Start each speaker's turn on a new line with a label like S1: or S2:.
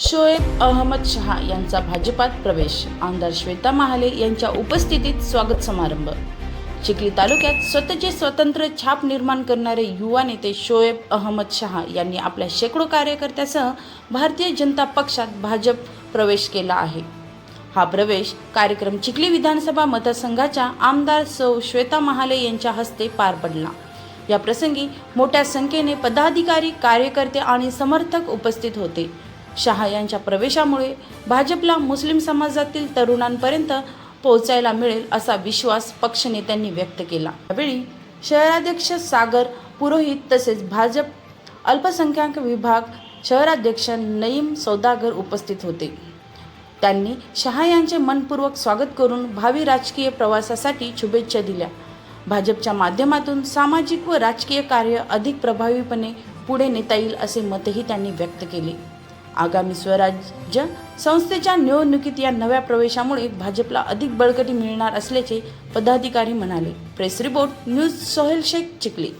S1: शोएब अहमद शहा यांचा भाजपात प्रवेश. आमदार श्वेता महाले यांच्या उपस्थितीत स्वागत समारंभ. चिखली तालुक्यात स्वतःचे स्वतंत्र छाप निर्माण करणारे युवा नेते शोएब अहमद शहा यांनी आपल्या शेकडो कार्यकर्त्यासह भारतीय जनता पक्षात भाजप प्रवेश केला आहे. हा प्रवेश कार्यक्रम चिखली विधानसभा मतदारसंघाच्या आमदार सौ श्वेता महाले यांच्या हस्ते पार पडला. या प्रसंगी मोठ्या संख्येने पदाधिकारी कार्यकर्ते आणि समर्थक उपस्थित होते. शहा यांच्या प्रवेशामुळे भाजपला मुस्लिम समाजातील तरुणांपर्यंत पोहोचायला मिळेल असा विश्वास पक्षनेत्यांनी व्यक्त केला. यावेळी शहराध्यक्ष सागर पुरोहित तसेच भाजप अल्पसंख्याक विभाग शहराध्यक्ष नईम सौदागर उपस्थित होते. त्यांनी शहा यांचे मनपूर्वक स्वागत करून भावी राजकीय प्रवासासाठी शुभेच्छा दिल्या. भाजपच्या माध्यमातून सामाजिक व राजकीय कार्य अधिक प्रभावीपणे पुढे नेता येईल असे मतही त्यांनी व्यक्त केले. आगामी स्वराज्य संस्थेच्या निवडणुकीत या नव्या प्रवेशामुळे भाजपला अधिक बळकटी मिळणार असल्याचे पदाधिकारी म्हणाले. Press report news Sohel Shaikh Chikhli.